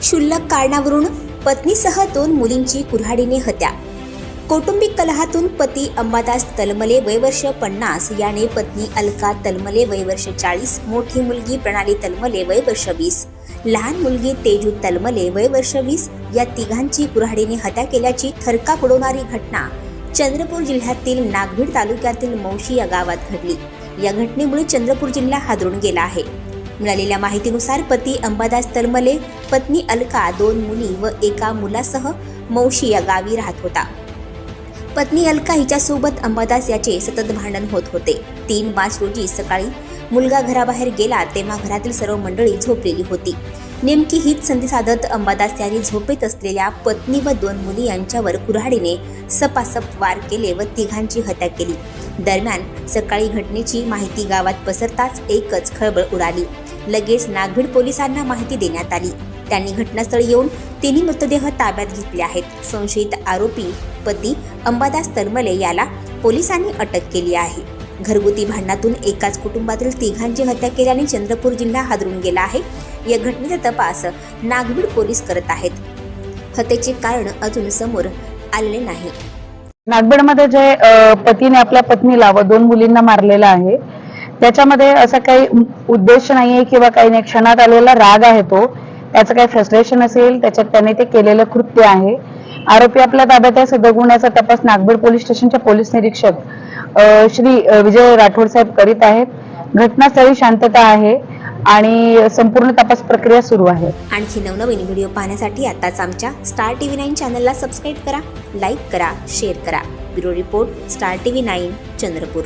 क्षुल्लक कारणावरून पत्नीसह दोन मुलींची कुऱ्हाडीने हत्या. कौटुंबिक कलहातून पती अंबादास तलमले वयवर्ष पन्नास. याने पत्नी अलका तलमले वयवर्ष चाळीस. मोठी मुलगी प्रणाली तलमले वयवर्ष वीस. लहान मुलगी तेजू तलमले वयवर्ष वीस. या तिघांची कुऱ्हाडीने हत्या केल्याची थरका उडवणारी घटना चंद्रपूर जिल्ह्यातील नागभीड तालुक्यातील मौशी या गावात घडली. या घटनेमुळे चंद्रपूर जिल्हा हादरून गेला आहे. मिळालेल्या माहितीनुसार पती अंबादास तलमले पत्नी अलका दोन मुली व एका मुलासह मौशी या गावी राहत होता. पत्नी अलका हिच्यासोबत अंबादास याचे सतत भांडण होत होते. तीन मार्च रोजी सकाळी मुलगा घराबाहेर गेला तेव्हा घरातील सर्व मंडळी झोपलेली होती. नेमकी हीच संधी साधत अंबादास यांनी झोपेत असलेल्या पत्नी व दोन मुली यांच्यावर कुऱ्हाडीने सपासप वार केले व तिघांची हत्या केली. दरम्यान सकाळी घटनेची माहिती गावात पसरताच एकच खळबळ उडाली. लगेच नागभीड पोलिसांना माहिती देण्यात आली. त्यांनी घटनास्थळी येऊन तिन्ही मृतदेह ताब्यात घेतले आहेत. संशयित आरोपी पती अंबादास तलमले याला पोलिसांनी अटक केली आहे. घरगुती भांडणातून एकाच कुटुंबातील तिघांची हत्या केल्याने चंद्रपूर जिल्हा हादरून गेला आहे. या घटनेचा तपास नागभीड पोलीस करत आहेत. हत्येचे कारण अजून समोर आलेले नाही. नागपूरमध्ये जे अ, पतीने आपल्या पत्नीला व दोन मुलींना मारलेला आहे त्याच्यामध्ये असं काही उद्देश नाहीये किंवा काही नाही. क्षणात आलेला राग आहे तो. त्याचं काही फ्रस्ट्रेशन असेल त्याच्यात त्याने ते केलेलं कृत्य आहे. आरोपी आपल्या ताब्यात आहे सिद्ध गुन्ह्याचा तपास नागपूर पोलीस स्टेशनच्या पोलीस निरीक्षक श्री विजय राठोड साहेब करीत आहेत. घटनास्थळी शांतता आहे आणि संपूर्ण तपास प्रक्रिया सुरू आहे. आणखी नवनवीन व्हिडिओ पाहण्यासाठी आताच आमच्या स्टार टी व्ही नाईन चॅनलला सबस्क्राईब करा लाईक करा शेअर करा. Bureau report Star T V nine Chandrapur.